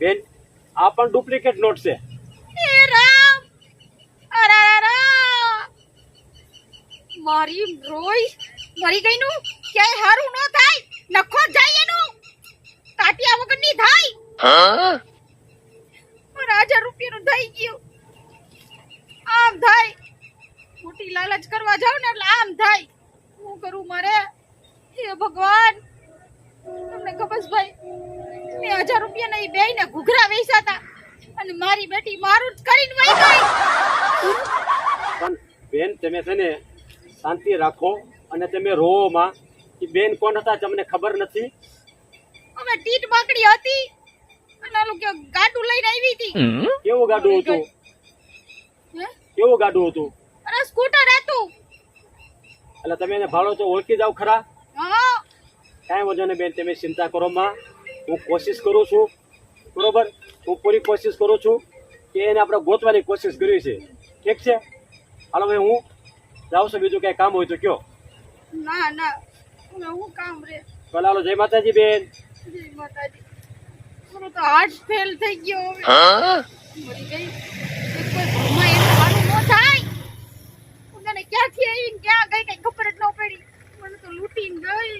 બેન, આ પણ ડુપ્લિકેટ નોટ છે. મારી રોઈ મરી ગઈનું? ક્યાંય હારું ન થાય? નખો જાય એનું. કાટિયા વગરની થાય. મારા હજાર રૂપિયાનું થઈ ગયું. આમ થાય. મોટી લાલચ કરવા જાવ ને એટલે આમ થાય. શું કરું મારે? હે ભગવાન! તમને ખબર ભાઈ મેં હજાર રૂપિયાના બે ને ઘૂઘરા વેચાતા અને મારી બેટી મારું જ કરીને વહી ગઈ. પણ બેન તમે છે ને શાંતિ રાખો અને તમે રોમાં કે બેન કોણ હતા તમને ખબર નથી? અમે ટીટ બાકડી હતી. અને ઓલું કે ગાડું લઈને આવી હતી. કેવું ગાડું હતું? હે? કેવું ગાડું હતું? અરે સ્કૂટર હતું. એટલે તમે એને ભાડો તો ઓળખી જાવ ખરા? હા. કાંઈ વજો ને બેન તમે ચિંતા કરો માં. હું કોશિશ કરું છું બરોબર? હું પૂરી કોશિશ કરું છું કે એને આપણે ગોતવાની કોશિશ કરવી છે. ઠીક છે? હાલો ભાઈ હું જાઉં છું બીજું કાંઈ કામ હોય તો કયો. ના ના. હું કામ રે. ભલે હાલો જય માતાજી બેન. જય માતાજી. મારો તો હાર્ટ ફેલ થઈ ગયો હવે. મરી ગઈ. કોઈ ઘરમાં એનું હારું ન થાય. ક્યાંથી આવીને ક્યાં ગઈ કઈ ખબર જ ન પડી. મને તો લૂંટીને ગઈ.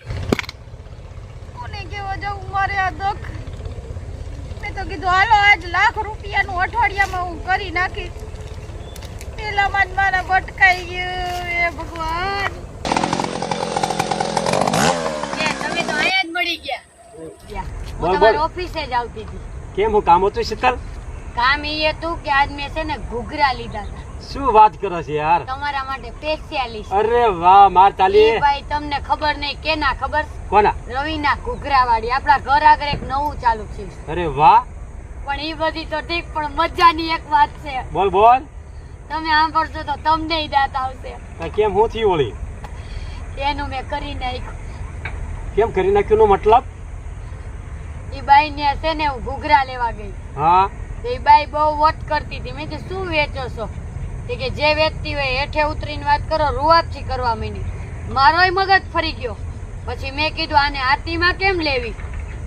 કોને કેવા જવું મારે તો કીધું હાલો આજ લાખ રૂપિયાનું અઠવાડિયામાં હું કરી નાખીશ. પેલામાં મારા ભટકાઈ ગયું એ ભગવાન. તમે તો અહીંયા જ મળી ગયા. હું તમારી ઓફિસે જ આવતી હતી. કેમ હું કામ હતું શીતલ? કામ એ હતું કે આજ મેં છે ને ઘૂઘરા લીધા હતા. શું વાત કરો છો યાર? તમારા માટે સ્પેશિયાલિસ્ટ અરે વાહ માર તાલી. ભાઈ તમને ખબર નહીં કેના ખબર? કોના? રવિના ઘૂઘરા વાળી આપણા ઘર આગળ એક નવું ચાલુ છે. અરે વાહ. પણ એ બધી તો ઠીક પણ મજાની એક વાત છે. બોલ બોલ. તમે સાંભળશો તો તમને દાંત આવશે. કેમ હું થયું વળી એનું મેં કરી નાખ્યું. કેમ કરી નાખ્યું? નો મતલબ? એ બાઈ ને છે ને હું ઘૂઘરા લેવા ગઈ. હા. એ બાઈ બહુ વોટ કરતી હતી. મેં શું વેચો છો? કે જે વેચતી હોય હેઠે ઉતરીને વાત કરો રૂઆબથી કરવા માંડી. મારોય મગજ ફરી ગયો. પછી મેં કીધું આને આરતીમાં કેમ લેવી?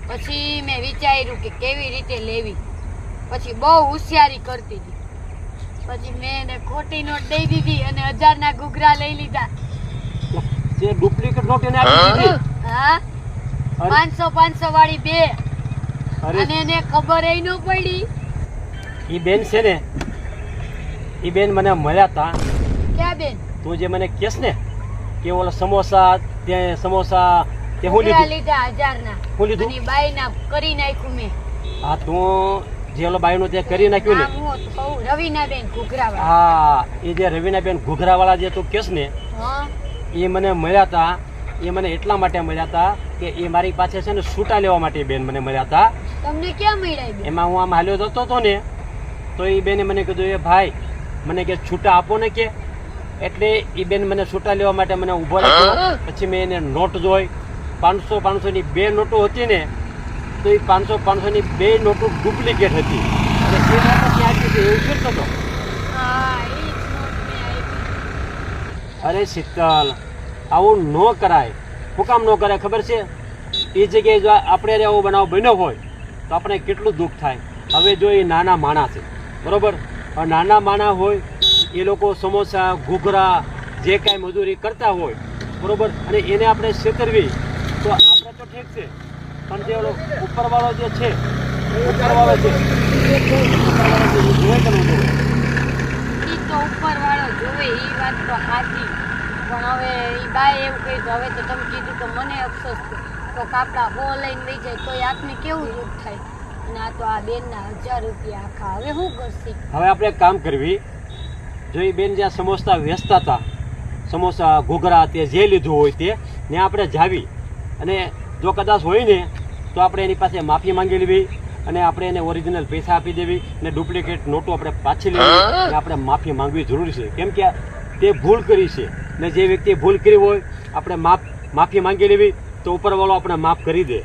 પછી મેં વિચાર્યું કે કેવી રીતે લેવી. પછી બહુ હોશિયારી કરતી હતી. પછી મેં એને ખોટી નોટ દઈ દીધી અને હજારના ઘૂઘરા લઈ લીધા. જે ડુપ્લિકેટ નોટ એને આપી દીધી? હા? અરે. પાંચસો પાંચસો વાળી બે અને એને ખબર ન પડી. ઈ બેન છે ને ઈ બેન મને મળ્યા તા. ક્યાં બેન? તું જે મને કેસ ને કે ઓલા સમોસા ત્યાં સમોસા તે હું લીધું? લીધા હજારના. હું લીધું? અને બાઈના કરી નાખ્યું મેં. હા તું જે ઓલો તે કરી નાખ્યું ને? હું કહું રવિનાબેન ઘૂઘરાવાળા. હા એ જે રવિનાબેન ઘૂઘરા વાળા જે તું કેસ ને એ મને મળ્યા હતા એ મને એટલા માટે મળ્યા હતા કે એ મારી પાસે છે ને છૂટા લેવા માટે બેન મને મળ્યા હતા તમને ક્યાં મળ્યા એમાં હું આમ હાલ્યો જતો હતો ને તો એ બેને મને કીધું એ ભાઈ મને કે છૂટા આપો ને કે. એટલે એ બેન મને છૂટા લેવા માટે મને ઊભો રાખ્યો. પછી મેં એને નોટ જોઈ પાંચસો પાંચસોની બે નોટો હતી ને તો એ પાંચસો પાંચસોની બે નોટો ડુપ્લિકેટ હતી. અને એ નોટો ક્યાં આપી એવું કહેતો હતો હા. અરે શીતલ આવું ન કરાય. શું કામ ન કરાય ખબર છે? એ જગ્યાએ જો આપણે આવો બનાવ બન્યો હોય તો આપણે કેટલું દુઃખ થાય. હવે જો એ નાના માણા છે બરાબર? નાના માણા હોય એ લોકો સમોસા ઘૂઘરા જે કાંઈ મજૂરી કરતા હોય બરાબર? અને એને આપણે છેતરવી તો આપણે તો ઠીક છે. પણ જે ઉપરવાળો જે છે ઉપરવાળો છે એ જોવે કે ન જોવે. ઈ તો ઉપરવાળો જોવે એ વાત તો સાચી પણ હવે એ બાય એવું કહ્યું હવે તો તમે કીધું તો મને અફસોસ તો કાપડા હો લઈને લઈ જાય તો આપને કેવું દુઃખ થાય? અને આ તો આ બેનના હજાર રૂપિયા આખા. હવે શું કરશે? હવે આપણે એક કામ કરવી. જો એ બેન જ્યાં સમોસા વેચતા હતા સમોસા ઘૂઘરા તે જે લીધું હોય તે ને આપણે જાવી. અને જો કદાચ હોય ને તો આપણે એની પાસે માફી માંગી લેવી અને આપણે એને ઓરિજિનલ પૈસા આપી દેવી અને ડુપ્લિકેટ નોટો આપણે પાછી લેવી અને આપણે માફી માંગવી જરૂરી છે. કેમ કે તે ભૂલ કરી છે ને જે વ્યક્તિએ ભૂલ કરી હોય આપણે માફ માફી માંગી લેવી તો ઉપરવાળો આપણે માફ કરી દે.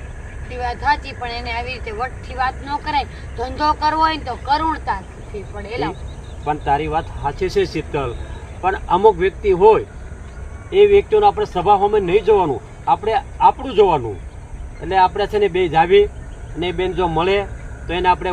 વાત સાચી પણ એને આવી રીતે વટથી વાત ન કરાય. ધંધો કરવો હોય તો કરુણતાથી પડે પણ તારી વાત સાચી છે શીતલ. પણ અમુક વ્યક્તિ હોય એ વ્યક્તિઓનો આપણે સભામાં નહીં જોવાનું. આપણે આપણું જોવાનું. એટલે આપણે છે ને બે જાવી અને બેન જો મળે તો એને આપણે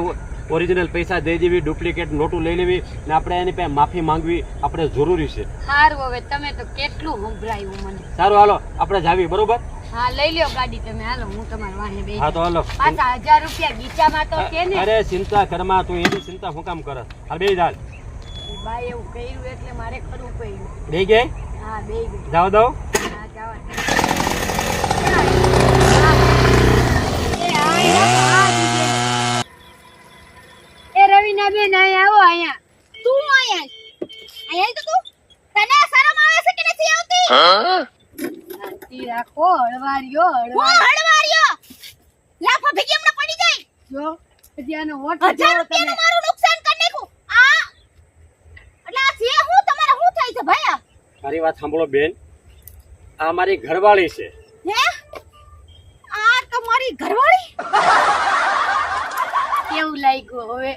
ઓરિજિનલ પૈસા દઈ દેવી ડુપ્લિકેટ નોટું લઈ લેવી ને આપણે એની પાસે માફી માંગવી આપણે જરૂરી છે. સારું હવે તમે તો કેટલું સંભળાયું મને. સારું હાલો આપણે જાવી બરોબર? હા લઈ લ્યો ગાડી તમે હાલો હું તમારા વાહે બેસી હા તો હાલો. પાછા હજાર રૂપિયા ગીચામાં તો કે ને. અરે ચિંતા કરમાં તું એની ચિંતા હું કામ કરસ હાલ બે જાલ ભાઈ એવું કર્યું એટલે મારે ખરું પડ્યું. બે ગઈ? હા બે ગઈ. જાવ દઉં હા જવા દે. એ રવિના બેન અહીં આવો અહીંયા. તું અહીંયા અહીંયા તો તું? તને શરમ આવે છે કે નથી આવતી? શાંતિ રાખો હળવારીઓ હળવારીઓ લાફા ભેગી હમણાં પડી જાય? જો પછી આનો વોટ હજાર રૂપિયાનું મારું નુકસાન કરી નાખું આ! એટલે આ છે હું તમારે શું થાય છે ભાઈ? આ? મારી વાત સાંભળો બેન. આ મારી ઘરવાળી છે. હે? આ તમારી ઘરવાળી કેવું લાગ્યું હવે?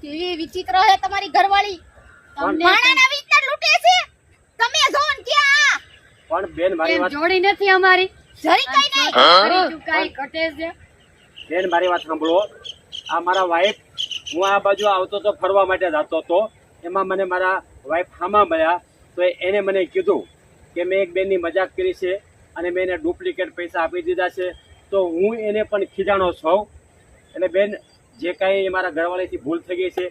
કેવી વિચિત્ર છે તમારી ઘરવાળી. તમને માણાના વિચિત્ર લૂટે છે? તમે જો ને ક્યાં આ? પણ બેન મારી વાત જોડી નથી અમારી. જરી કઈ નહીં. ફરી ચુકાઈ કટે છે. બેન મારી વાત સાંભળો. આ મારા વાઈફ હું આ બાજુ આવતો તો ફરવા માટે જતો હતો એમાં મને મારા વાઈફ હામાં મળ્યા. તો એને મને કીધું કે મેં એક બેનની મજાક કરી છે અને મેં એને ડુપ્લિકેટ પૈસા આપી દીધા છે. તો હું એને પણ ખીજાણો છું. એટલે બેન જે કાંઈ મારા ઘરવાળીથી ભૂલ થઈ ગઈ છે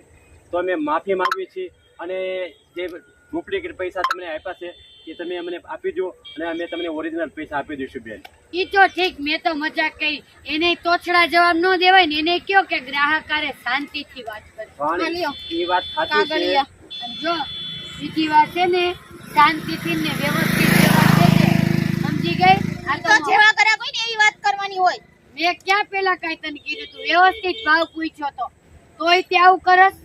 તો અમે માફી માંગીએ છીએ. અને જે ડુપ્લિકેટ પૈસા તમને આપ્યા છે એ તમે અમને આપી દો અને અમે તમને ઓરિજિનલ પૈસા આપી દઈશું બેન. એ તો ઠીક મેં તો મજાક કરી. એને તોછડા જવાબ ન દેવાય ને એને કયો કે ગ્રાહકારે શાંતિથી વાત કરી. એ વાત સાચી છે. જો બીજી વાત છે ને શાંતિથી ને વ્યવસ્થિત સમજી ગઈ? આ તો જેવા કર્યા કોઈ ને હોય. મેં ક્યાં પેલા કઈ તને કીધું તું? વ્યવસ્થિત ભાવ પૂછ્યો તો. તોય તે આવું કરસ?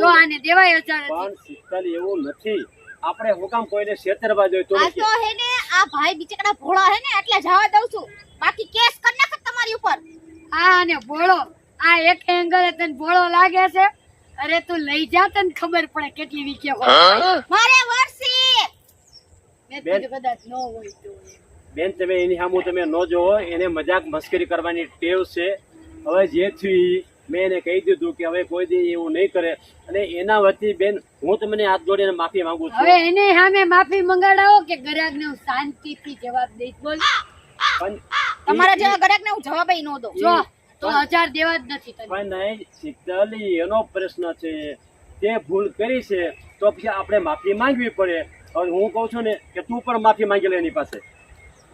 જો આને દેવાય હજાર પણ શીતલ એવું નથી. આપણે હું કામ કોઈને છેતરવા જોઈએ તો આ તો હે ને આ ભાઈ બિચકડા ભોળા હે ને એટલે જવા દઉં છું. બાકી કેસ કર નાખ તમારી ઉપર. આ અને ભોળો આ એક એંગલે તને ભોળો લાગે છે? અરે તું લઈ જા તને ખબર પડે કેટલી વીકે હોય. મારે વર્ષી મેં. કદાચ ન હોય તો. બેન તમે એની સામું તમે ન જોવો એને મજાક મસ્કરી કરવાની ટેવ છે. હવે જે થયું મેં એને કહી દીધું કે હવે કોઈ દી એવું નહીં કરે. અને એના વતી બેન હું તમને હાથ જોડીને માફી માંગુ હવે એને સામે માફી મંગાડાવો કે ગ્રાહકને હું શાંતિથી જવાબ દઈશ? બોલ. પણ તમારા જેવા ગરાક ને હું જવાબ ન દઉં. જો તો હજાર દેવા જ નથી પણ નહીં શીતલ એનો પ્રશ્ન છે. તે ભૂલ કરી છે તો પછી આપણે માફી માંગવી પડે. હવે હું કહું છું ને કે તું પણ માફી માંગી લે એની પાસે.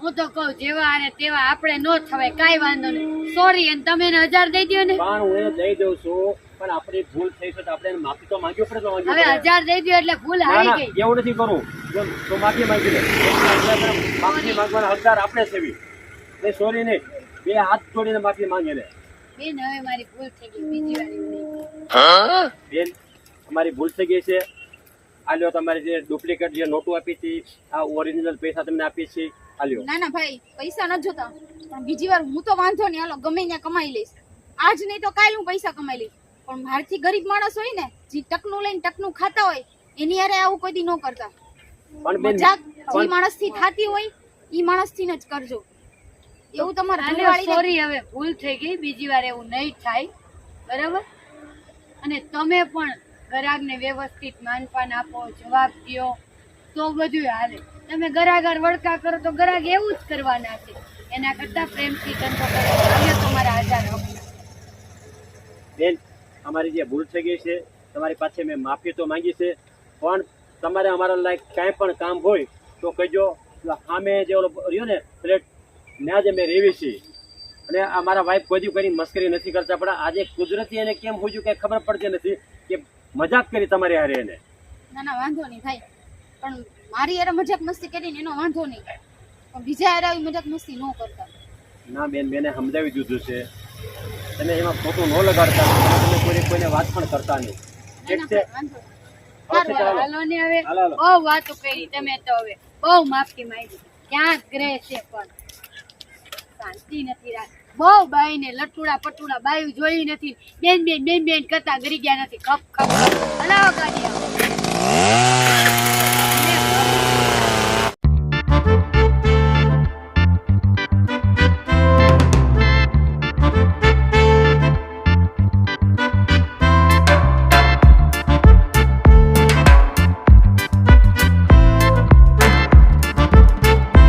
હું તો કહું જેવા અને તેવા આપણે નો થવાય કઈ વાંધો નહીં. સોરી અને તમે એને હજાર દઈ દો ને. પણ હું દઈ દઉં છું પણ આપણી ભૂલ થઈ છે તો આપણે એને માફી તો માંગવી પડે હવે હજાર દઈ દો એટલે ભૂલ હારી ગઈ. એવું નથી કરું. તો માફી માંગી લે. માફી માંગવાના હકદાર આપણે સેવી. એ સોરી નહીં. બે હાથ જોડીને માફી માંગે લે. બેન હવે મારી ભૂલ થઈ ગઈ બીજી વાર નહીં. બેન અમારી ભૂલ થઈ ગઈ છે. આ લ્યો તમારી જે ડુપ્લિકેટ જે નોટો આપી હતી આ ઓરિજિનલ પૈસા તમને આપીએ છીએ આ ના ના ભાઈ પૈસા ન જોતા. પણ બીજી વાર હું તો વાંધો નહીં. હાલો ગમે ત્યાં કમાઈ લઈશ. આજ નહીં તો કાલ હું પૈસા કમાઈ લઈશ. પણ મારથી ગરીબ માણસ હોય ને જે ટકનું લઈને ટકનું ખાતા હોય એની હારે આવું કોઈ દી ન કરતા. પણ મજાક જે માણસથી થાતી હોય ઈ માણસથી જ કરજો. એવું તમારે સોરી હવે ભૂલ થઈ ગઈ. બીજી વાર એવું નહીં થાય. બરાબર? અને તમે પણ ગ્રાહકને વ્યવસ્થિત માનપાન આપો જવાબ દ્યો. તો બધું હાલે. તમે ગરાગર વળકા કરો તો ગરાગ એવું જ કરવાના છે. એના કરતા પ્રેમથી ધંધો કરો. આવ્યો તમારા હજાર બેન અમારી જે ભૂલ થઈ ગઈ છે તમારી પાસે મેં માફી તો માંગી છે પણ તમારે અમારા લાયક કાંઈ પણ કામ હોય તો કહેજો. સામે જે ઓલો રહ્યો ને પ્લેટ ત્યાં જ અમે રેવી છીએ અને અમારા વાઈફ કોઈ કરી મશ્કરી મસ્કરી નથી કરતા પણ આજે કુદરતી એને કેમ હોજ્યું કઈ ખબર પડતી નથી કે મજાક કરી તમારી હારે એને. ના ના વાંધો નહીં થાય. પણ મારી હારે મજાક મસ્તી કરીને એનો વાંધો નહીં. પણ બીજા આવી મજાક મસ્તી ન કરતા. ના બેન બેને સમજાવી દીધું છે. તમે એમાં ખોટું ન લગાડતા તમે કોઈને કોઈને વાત પણ કરતા નહીં. ઠીક છે. હાલો ને હવે. બહુ વાતો કરી તમે તો હવે. બહુ માફી માંગી. ક્યાં ગ્રહ છે પણ શાંતિ નથી રાખ બહુ બાઈ ને લટુડા પટુડા બાયું જોઈ નથી. બેન બેન બેન બેન કરતા ગરી ગયા નથી. ખપ ખપ. હલાવો ગાડી.